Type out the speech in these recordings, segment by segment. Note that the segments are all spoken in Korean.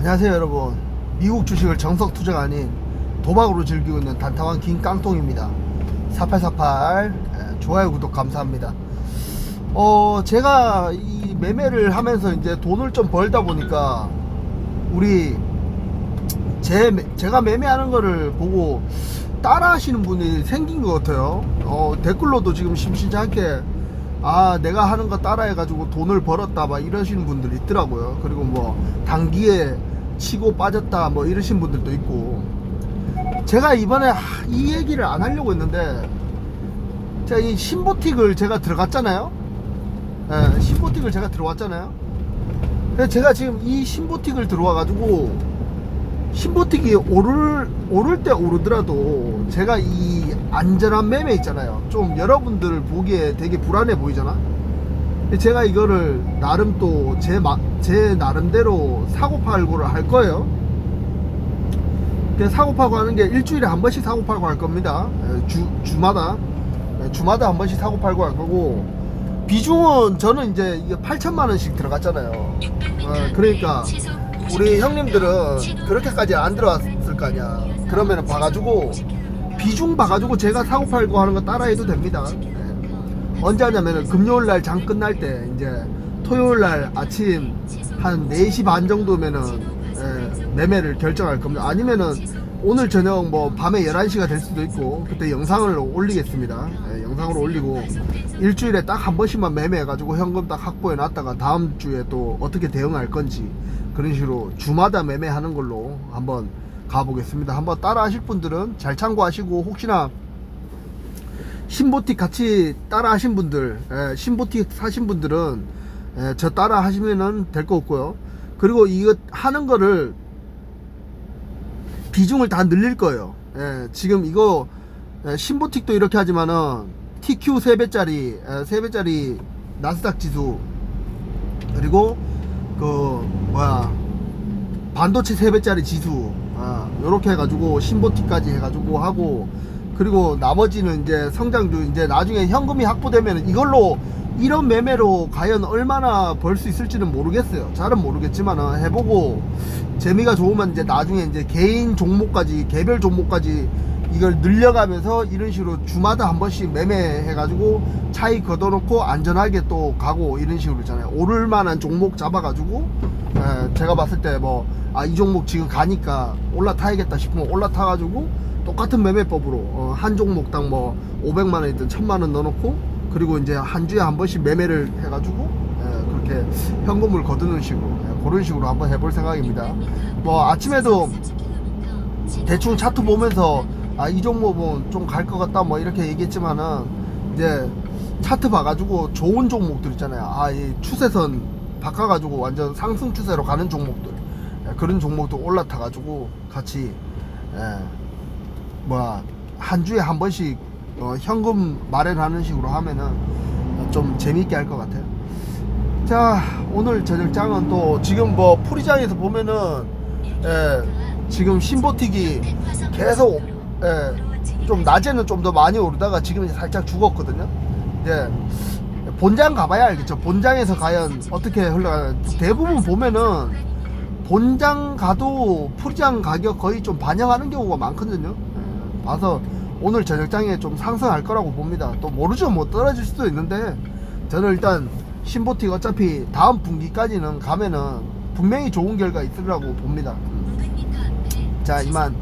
안녕하세요 여러분. 미국 주식을 정석 투자가 아닌 도박으로 즐기고 있는 단타왕 김깡통입니다. 4848 예, 좋아요 구독 감사합니다. 어 제가 이 매매를 하면서 이제 돈을 좀 벌다 보니까 우리 제 매- 제가 매매하는 거를 보고 따라 하시는 분이 생긴 것 같아요. 어 댓글로도 지금 심심찮게 아 내가 하는 거 따라 해 가지고 돈을 벌었다 막 이러시는 분들이 있더라고요. 그리고 뭐 단기에 치고 빠졌다 뭐 이러신 분들도 있고 제가 이번에 하- 이 얘기를 안 하려고 했는데 제가 이 신보틱을 제가 들어갔잖아요 예, 신보틱을 제가 들어왔잖아요 그래서 제가 지금 이 신보틱을 들어와 가지고 신보틱이 오를 오를 때 오르더라도 제가 이 안전한 매매 있잖아요. 좀 여러분들 보기에 되게 불안해 보이잖아. 제가 이거를 나름 또제 제 나름대로 사고 팔고를 할 거예요. 근데 사고 팔고 하는 게 일주일에 한 번씩 사고 팔고 할 겁니다. 예, 주 주마다 예, 주마다 한 번씩 사고 팔고 할 거고 비중은 저는 이제 이게 8천만 원씩 들어갔잖아요. 어, 그러니까 우리 형님들은 그렇게까지 안 들어왔을 거 아니야. 그러면 봐가지고 비중 봐가지고 제가 사고 팔고 하는 거 따라해도 됩니다. 네. 언제 하냐면은 금요일 날 장 끝날 때 이제 토요일 날 아침 한 4시 반 정도면은 예, 매매를 결정할 겁니다. 아니면은 오늘 저녁 뭐 밤에 11시가 될 수도 있고 그때 영상을 올리겠습니다. 예, 영상으로 올리고 일주일에 딱 한 번씩만 매매해가지고 현금 딱 확보해 놨다가 다음 주에 또 어떻게 대응할 건지 그런 식으로 주마다 매매하는 걸로 한번 가보겠습니다. 한번 따라 하실 분들은 잘 참고하시고 혹시나 신보틱 같이 따라 하신 분들, 예, 신보틱 사신 분들은 예, 저 따라 하시면은 될 거 없고요. 그리고 이거 하는 거를 비중을 다 늘릴 거예요. 예, 지금 이거 예, 신보틱도 이렇게 하지만은 TQ 3배짜리, 예, 3배짜리 나스닥 지수 그리고 그 뭐야 반도체 3배짜리 지수 아, 요렇게 해가지고 신보틱까지 해가지고 하고 그리고 나머지는 이제 성장주 이제 나중에 현금이 확보되면 이걸로 이런 매매로 과연 얼마나 벌 수 있을지는 모르겠어요. 잘은 모르겠지만 해보고 재미가 좋으면 이제 나중에 이제 개인 종목까지 개별 종목까지 이걸 늘려가면서 이런 식으로 주마다 한 번씩 매매해가지고 차익 걷어놓고 안전하게 또 가고 이런 식으로 있잖아요. 오를 만한 종목 잡아가지고 에, 제가 봤을 때 뭐 아 이 종목 지금 가니까 올라타야겠다 싶으면 올라타가지고 똑같은 매매법으로 어, 한 종목당 뭐 500만 원이든 1000만 원 넣어놓고 그리고 이제 한 주에 한 번씩 매매를 해가지고 에, 그렇게 현금을 거두는 식으로 에, 그런 식으로 한번 해볼 생각입니다. 뭐 아침에도 대충 차트 보면서 아 이 종목은 좀 갈 것 같다 뭐 이렇게 얘기했지만은 이제 차트 봐가지고 좋은 종목들 있잖아요. 아 이 추세선 바꿔가지고 완전 상승 추세로 가는 종목들 예, 그런 종목도 올라타가지고 같이 예, 뭐야 한 주에 한 번씩 어, 현금 마련하는 식으로 하면은 좀 재미있게 할 것 같아요. 자 오늘 저녁장은 또 지금 뭐 풀이장에서 보면은 예, 지금 신보틱이 계속 예, 좀 낮에는 좀 더 많이 오르다가 지금 살짝 죽었거든요. 이제 본장 가봐야 알겠죠. 본장에서 과연 어떻게 흘러가는 대부분 보면은 본장 가도 풀장 가격 거의 좀 반영하는 경우가 많거든요. 예, 봐서 오늘 저녁장에 좀 상승할 거라고 봅니다. 또 모르죠. 뭐 떨어질 수도 있는데 저는 일단 신보틱 어차피 다음 분기까지는 가면은 분명히 좋은 결과 있으라고 봅니다. 자 이만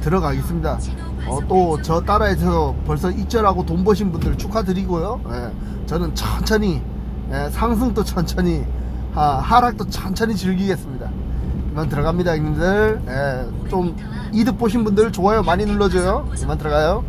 들어가겠습니다. 어, 또 저 따라해서 벌써 입절하고 돈 버신 분들 축하드리고요. 예, 저는 천천히 예, 상승도 천천히 하, 하락도 천천히 즐기겠습니다. 이만 들어갑니다, 형님들. 예, 좀 이득 보신 분들 좋아요 많이 눌러줘요. 이만 들어가요.